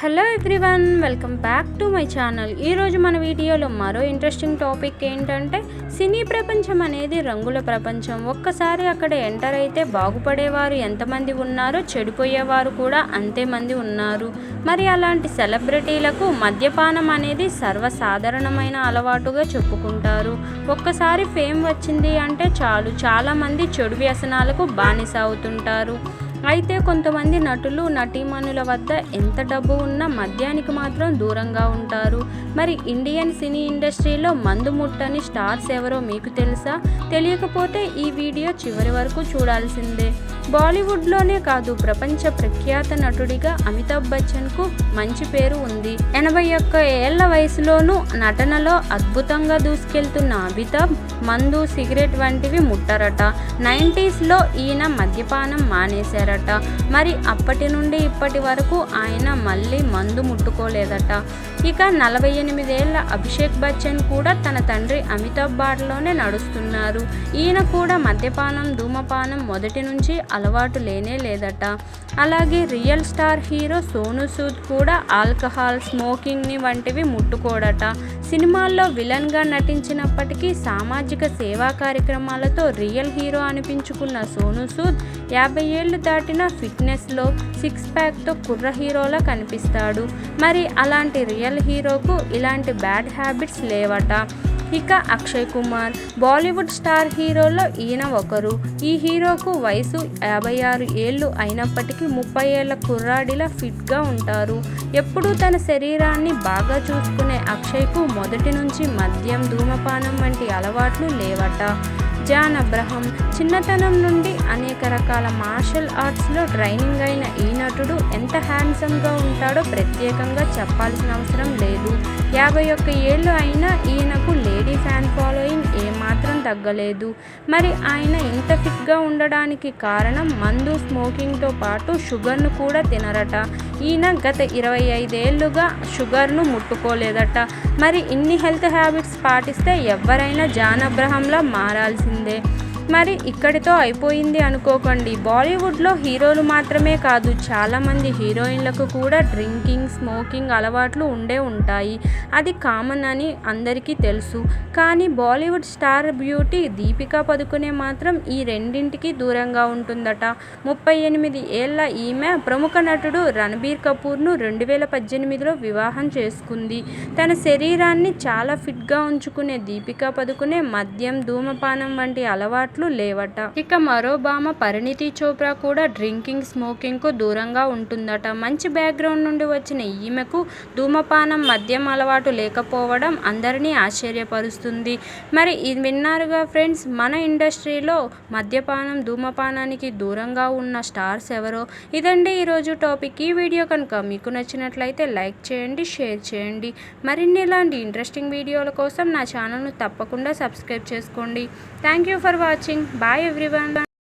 Hello everyone welcome back to my channel ఈరోజు మన వీడియోలో మరో ఇంట్రెస్టింగ్ టాపిక్ ఏంటంటే సినీ ప్రపంచం అనేది రంగుల ప్రపంచం. ఒక్కసారి అక్కడ ఎంటర్ అయితే బాగుపడేవారు ఎంతమంది ఉన్నారో చెడిపోయేవారు కూడా అంతేమంది ఉన్నారు. మరి అలాంటి సెలబ్రిటీలకు మద్యపానం అనేది సర్వసాధారణమైన అలవాటుగా చెప్పుకుంటారు. ఒక్కసారి ఫేమ్ వచ్చింది అంటే చాలు చాలామంది చెడు వ్యసనాలకు బానిస అవుతుంటారు. అయితే కొంతమంది నటులు నటీమణుల వద్ద ఎంత డబ్బు ఉన్నా మద్యానికి మాత్రం దూరంగా ఉంటారు. మరి ఇండియన్ సినీ ఇండస్ట్రీలో మందు ముట్టని స్టార్స్ ఎవరో మీకు తెలుసా? తెలియకపోతే ఈ వీడియో చివరి వరకు చూడాల్సిందే. బాలీవుడ్లోనే కాదు ప్రపంచ ప్రఖ్యాత నటుడిగా అమితాబ్ బచ్చన్కు మంచి పేరు ఉంది. ఎనభై ఒక్క ఏళ్ళ వయసులోనూ నటనలో అద్భుతంగా దూసుకెళ్తున్న అమితాబ్ మందు సిగరెట్ వంటివి ముట్టరట. నైంటీస్లో ఈయన మద్యపానం మానేశారు చేశారట. మరి అప్పటి నుండి ఇప్పటి వరకు ఆయన మళ్ళీ మందు ముట్టుకోలేదట. ఇక నలభై ఎనిమిదేళ్ళ అభిషేక్ బచ్చన్ కూడా తన తండ్రి అమితాబ్ బాటలోనే నడుస్తున్నారు. ఈయన కూడా మద్యపానం ధూమపానం మొదటి నుంచి అలవాటు లేనే లేదట. అలాగే real star hero Sonu Sood కూడా ఆల్కహాల్ స్మోకింగ్ని వంటివి ముట్టుకోడట. సినిమాల్లో విలన్గా నటించినప్పటికీ సామాజిక సేవా కార్యక్రమాలతో రియల్ హీరో అనిపించుకున్న సోను సూద్ యాభై ఏళ్ళు దాటిన ఫిట్నెస్లో సిక్స్ ప్యాక్తో కుర్ర హీరోలా కనిపిస్తాడు. మరి అలాంటి రియల్ హీరోకు ఇలాంటి బ్యాడ్ హ్యాబిట్స్ లేవట. ఇక అక్షయ్ కుమార్ బాలీవుడ్ స్టార్ హీరోలో ఈయన ఒకరు. ఈ హీరోకు వయసు యాభై ఆరు ఏళ్ళు అయినప్పటికీ ముప్పై ఏళ్ళ కుర్రాడిలా ఫిట్గా ఉంటారు. ఎప్పుడూ తన శరీరాన్ని బాగా చూసుకునే అక్షయ్కు మొదటి నుంచి మద్యం ధూమపానం వంటి అలవాట్లు లేవట. జాన్ అబ్రహం చిన్నతనం నుండి అనేక రకాల మార్షల్ ఆర్ట్స్లో ట్రైనింగ్ అయిన ఈ నటుడు ఎంత హ్యాండ్సమ్గా ఉంటాడో ప్రత్యేకంగా చెప్పాల్సిన అవసరం లేదు. యాభై ఒక్క ఏళ్ళు అయినా ఈయనకు లేడీ ఫ్యాన్ ఫాలోయింగ్ ఏమాత్రం తగ్గలేదు. మరి ఆయన ఇంత ఫిట్గా ఉండడానికి కారణం మందు స్మోకింగ్తో పాటు షుగర్ను కూడా తినరట. ఈయన గత ఇరవై ఐదేళ్ళుగా షుగర్ను ముట్టుకోలేదట. మరి ఇన్ని హెల్త్ హ్యాబిట్స్ పాటిస్తే ఎవరైనా జాన్ అబ్రహంలా మారాల్సిందే. మరి ఇక్కడితో అయిపోయింది అనుకోకండి. బాలీవుడ్లో హీరోలు మాత్రమే కాదు చాలామంది హీరోయిన్లకు కూడా డ్రింకింగ్ స్మోకింగ్ అలవాట్లు ఉండే ఉంటాయి. అది కామన్ అని అందరికీ తెలుసు. కానీ Bollywood star beauty Deepika Padukone మాత్రం ఈ రెండింటికి దూరంగా ఉంటుందట. ముప్పై ఎనిమిది ఏళ్ళ ఈమె ప్రముఖ నటుడు రణబీర్ కపూర్ను రెండు వేల పద్దెనిమిదిలో వివాహం చేసుకుంది. తన శరీరాన్ని చాలా ఫిట్గా ఉంచుకునే దీపికా పదుకునే మద్యం ధూమపానం వంటి అలవాట్లు లేవట. ఇక మరో భామ పరిణితి చోప్రా కూడా డ్రింకింగ్ స్మోకింగ్కు దూరంగా ఉంటుందట. మంచి బ్యాక్గ్రౌండ్ నుండి వచ్చిన ఈమెకు ధూమపానం మద్యం అలవాటు లేకపోవడం అందరినీ ఆశ్చర్యపరుస్తుంది. మరి ఇది విన్నారుగా ఫ్రెండ్స్ మన ఇండస్ట్రీలో మద్యపానం ధూమపానానికి దూరంగా ఉన్న స్టార్స్ ఎవరో? ఇదండి ఈరోజు టాపిక్. ఈ వీడియో కనుక మీకు నచ్చినట్లయితే లైక్ చేయండి షేర్ చేయండి. మరిన్ని ఇలాంటి ఇంట్రెస్టింగ్ వీడియోల కోసం నా ఛానల్ను తప్పకుండా సబ్స్క్రైబ్ చేసుకోండి. Thank you for watching bye everyone